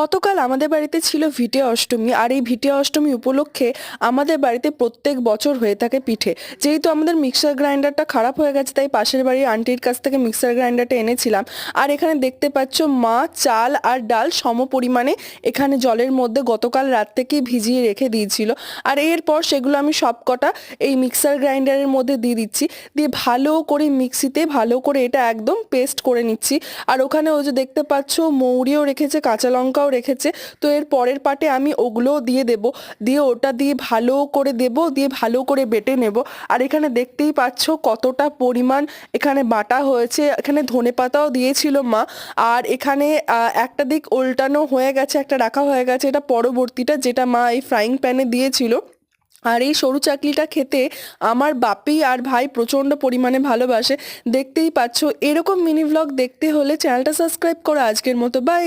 গতকাল আমাদের বাড়িতে ছিল ভিটে অষ্টমী, আর এই ভিটে অষ্টমী উপলক্ষে আমাদের বাড়িতে প্রত্যেক বছর হয়ে থাকে পিঠে। যেহেতু আমাদের মিক্সার গ্রাইন্ডারটা খারাপ হয়ে গেছে, তাই পাশের বাড়ির আন্টির কাছ থেকে মিক্সার গ্রাইন্ডারটা এনেছিলাম। আর এখানে দেখতে পাচ্ছ মা, চাল আর ডাল সম পরিমাণে এখানে জলের মধ্যে গতকাল রাত থেকেই ভিজিয়ে রেখে দিয়েছিল। আর এরপর সেগুলো আমি সবকটা এই মিক্সার গ্রাইন্ডারের মধ্যে দিয়ে দিচ্ছি। দিয়ে ভালো করে মিক্সিতে ভালো করে এটা একদম পেস্ট করে নিচ্ছি। আর ওখানে ওই যে দেখতে পাচ্ছ মৌরিও রেখেছে, কাঁচা লঙ্কাও রেখেছে। তো এর পরের পাটে আমি ওগুলোও দিয়ে দেব। দিয়ে ওটা দিয়ে ভালো করে দেব, দিয়ে ভালো করে বেটে নেব। আর এখানে দেখতেই পাচ্ছ কতটা পরিমাণ এখানে বাটা হয়েছে। এখানে ধনে পাতাও দিয়েছিল মা। আর এখানে একটা দিক উল্টানো হয়ে গেছে, একটা রাখা হয়ে গেছে এটা পরবর্তীটা যেটা মা এই ফ্রাইং প্যানে দিয়েছিল। আর এই সরু চাকলিটা খেতে আমার বাপি আর ভাই প্রচণ্ড পরিমাণে ভালোবাসে। দেখতেই পাচ্ছ এরকম মিনি ভ্লগ দেখতে হলে চ্যানেলটা সাবস্ক্রাইব করো। আজকের মতো বাই